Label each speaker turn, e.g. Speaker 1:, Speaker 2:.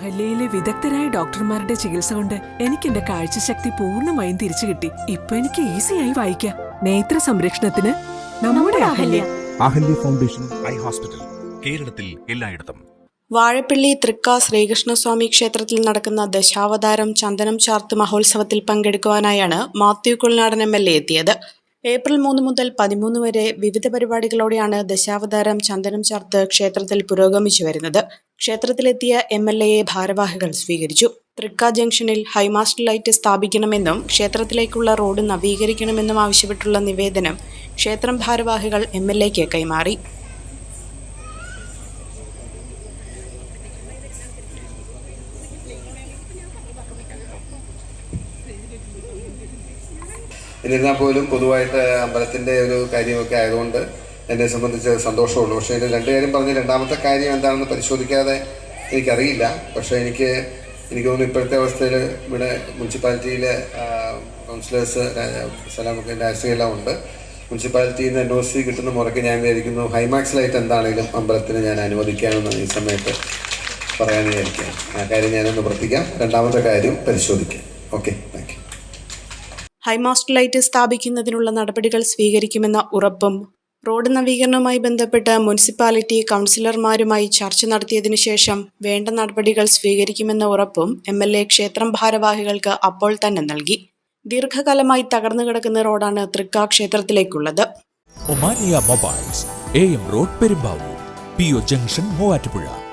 Speaker 1: അഹല്യയിലെ വിദഗ്ധരായ ഡോക്ടർമാരുടെ ചികിത്സ കൊണ്ട് എനിക്ക് എന്റെ കാഴ്ചശക്തി പൂർണമായും തിരിച്ചു കിട്ടി. ഇപ്പൊ എനിക്ക് ഈസിയായി വായിക്കാം. നേത്ര സംരക്ഷണത്തിന് നമ്മുടെ Ahalya.
Speaker 2: Ahalya. Foundation eye hospital കേരളത്തിൽ എല്ലായിടത്തും.
Speaker 3: വാഴപ്പള്ളി തൃക്ക ശ്രീകൃഷ്ണസ്വാമി ക്ഷേത്രത്തിൽ നടക്കുന്ന ദശാവതാരം ചന്ദനം ചാർത്ത് മഹോത്സവത്തിൽ പങ്കെടുക്കുവാനായാണ് Mathew Kulanadan M L A എത്തിയത്. ഏപ്രിൽ മൂന്ന് മുതൽ പതിമൂന്ന് വരെ വിവിധ പരിപാടികളോടെയാണ് ദശാവതാരം ചന്ദനം ചാർത്ത് ക്ഷേത്രത്തിൽ പുരോഗമിച്ചു വരുന്നത്. ക്ഷേത്രത്തിലെത്തിയ എം എൽ എയെ ഭാരവാഹികൾ സ്വീകരിച്ചു. തൃക്ക ജംഗ്ഷനിൽ ഹൈമാസ്റ്റ് ലൈറ്റ് സ്ഥാപിക്കണമെന്നും ക്ഷേത്രത്തിലേക്കുള്ള റോഡ് നവീകരിക്കണമെന്നും ആവശ്യപ്പെട്ടുള്ള നിവേദനം ക്ഷേത്രം ഭാരവാഹികൾ എം എൽ എക്ക് കൈമാറി.
Speaker 4: എന്നിരുന്നാൽ പോലും പൊതുവായിട്ട് അമ്പലത്തിന്റെ ഒരു കാര്യമൊക്കെ ആയതുകൊണ്ട് എന്നെ സംബന്ധിച്ച് സന്തോഷമുള്ളൂ. പക്ഷേ ഇതിൽ രണ്ട് കാര്യം പറഞ്ഞ് രണ്ടാമത്തെ കാര്യം എന്താണെന്ന് പരിശോധിക്കാതെ എനിക്കറിയില്ല. പക്ഷേ എനിക്ക് എനിക്ക് തോന്നുന്നു ഇപ്പോഴത്തെ അവസ്ഥയിൽ ഇവിടെ മുനിസിപ്പാലിറ്റിയിലെ കൗൺസിലേഴ്സ് സലാമൊക്കെ രാഷ്ട്രീയമെല്ലാം ഉണ്ട്. മുനിസിപ്പാലിറ്റിയിൽ നിന്ന് എൻ ഒ സി കിട്ടുന്ന മുറയ്ക്ക് ഞാൻ വിചാരിക്കുന്നു ഹൈമാക്സ് ലൈറ്റ് എന്താണെങ്കിലും അമ്പലത്തിന് ഞാൻ അനുവദിക്കാമെന്ന് ഈ സമയത്ത് പറയാൻ വിചാരിക്കാം ആ കാര്യം ഞാനൊന്ന് വർത്തിക്കാം രണ്ടാമത്തെ കാര്യം പരിശോധിക്കാം. ഓക്കെ താങ്ക്
Speaker 3: ഹൈമാസ്റ്റ് ലൈറ്റ് സ്ഥാപിക്കുന്നതിനുള്ള നടപടികൾ സ്വീകരിക്കുമെന്ന ഉറപ്പും റോഡ് നവീകരണവുമായി ബന്ധപ്പെട്ട് മുനിസിപ്പാലിറ്റി കൗൺസിലർമാരുമായി ചർച്ച നടത്തിയതിനു ശേഷം വേണ്ട നടപടികൾ സ്വീകരിക്കുമെന്ന ഉറപ്പും എം എൽ എ ക്ഷേത്രം ഭാരവാഹികൾക്ക് അപ്പോൾ തന്നെ നൽകി. ദീർഘകാലമായി തകർന്നു കിടക്കുന്ന റോഡാണ് തൃക്കാ ക്ഷേത്രത്തിലേക്കുള്ളത്.
Speaker 5: Omania mobiles A M road Perumbavoor P O junction Muvattupuzha.